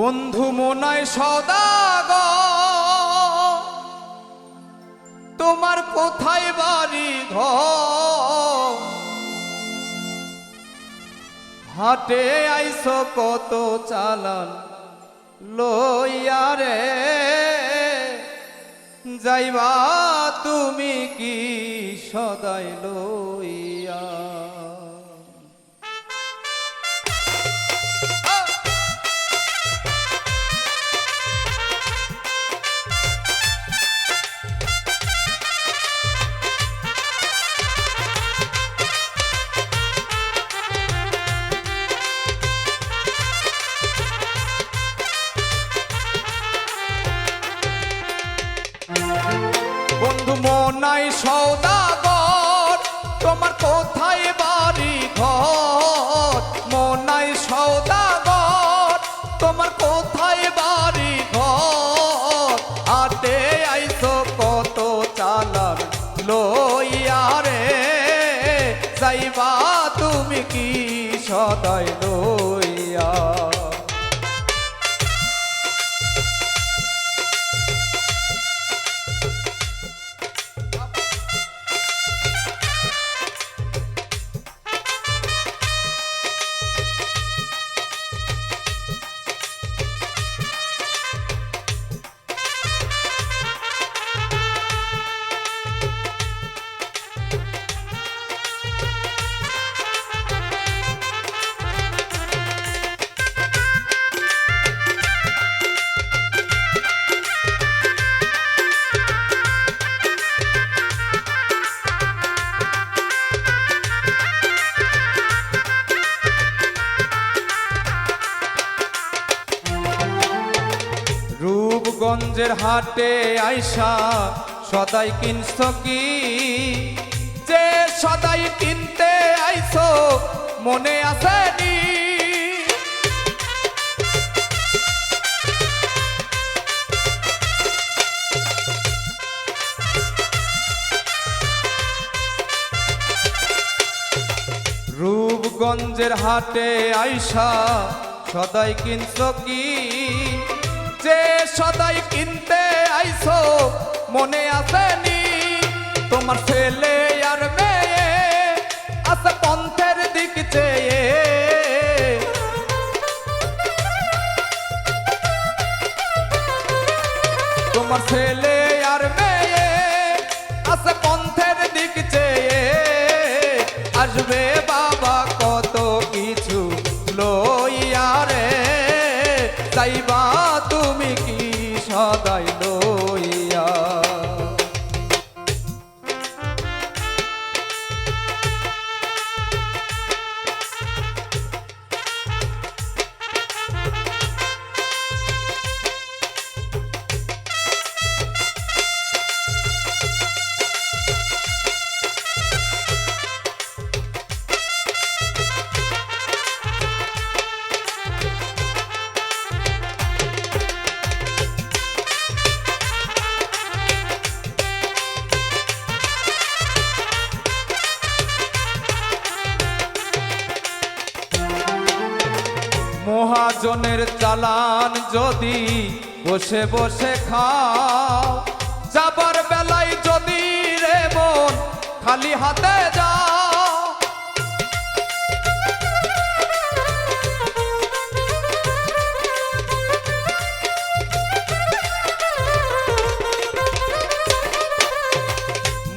বন্ধু মনায় সদাগ তোমার কোথায় বাড়ি ঘর হাটে আইসো কত চালান লইয়া রে। যাইবা তুমি কি সদাই লইয়া? মনাই সৌদাগর। তোমার কোথায় বাড়ি ঘর? মনাই সৌদাগর। তোমার কোথায় বাড়ি ঘর? আটে আইসো কত চালার লইয়া রে। যাইবা তুমি কি সদাই লইয়া রূপগঞ্জের হাটে আইসা সদাই কিনছ কি? যে সদাই কিনতে আইসো মনে আসেনি রূপগঞ্জের হাটে আইসা সদাই কিনছ কি? যে সদাই কিনতে আইসো, মনে আসেনি তোমার ছেলে আর মেয়ে আছে পন্থের দিক চেয়ে। তোমার ছেলে আর মেয়ে আছে পন্থের দিক চেয়ে। আসবে বাবা মহাজনের চালান যদি বসে বসে খাও, যাবার বেলায় যদি রে মন খালি হাতে যাও।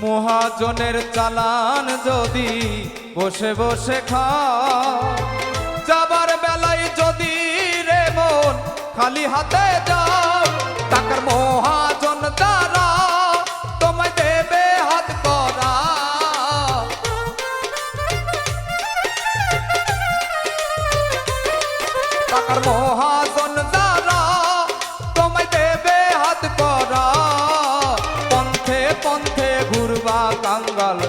মহাজনের চালান যদি বসে বসে খাও খালি হাতে যাও টাকার মহাজন দ্বারা তোমায় দেবে হাত করা। টাকার মহাজন দ্বারা তোমায় দেবে হাত করা। পন্থে পন্থে ঘুরবা কাঙ্গাল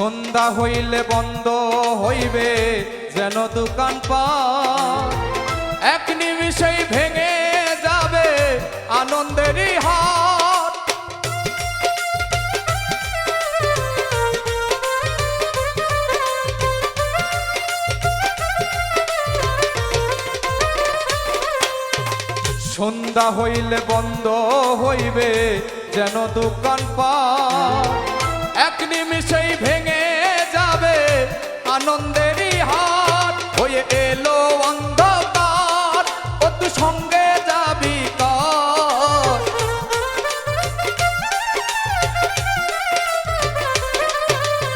সন্ধ্যা হইলে বন্ধ হইবে যেন দোকান পাট। এক নিমিষেই ভেঙে যাবে আনন্দেরই হাট। সন্ধ্যা হইলে বন্ধ হইবে যেন দোকান পাট। এক নিমিষেই ভেঙে যাবে আনন্দেরই হাট হয়ে এলো অন্ধকার ও তু সঙ্গে যাবি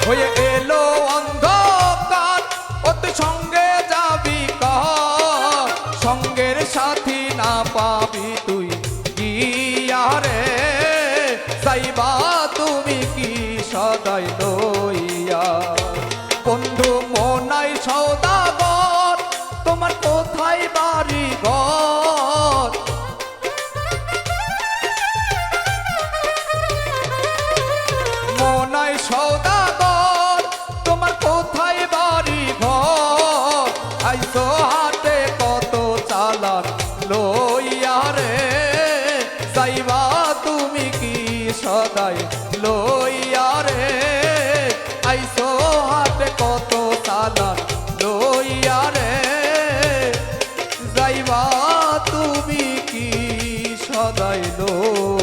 হয়ে এলো অন্ধকার ও তুই সঙ্গে যাবি সঙ্গের সাথী না পাবি কোথায় বাড়ি ঘর। মনাই সৌদাগর, তোমার কোথায় বাড়ি ঘর? আইসো হাতে কত চালান লইয়া রে। যাইবা তুমি কি সদাই লইয়া রে? আইসো হাতে কত চালান যাইবা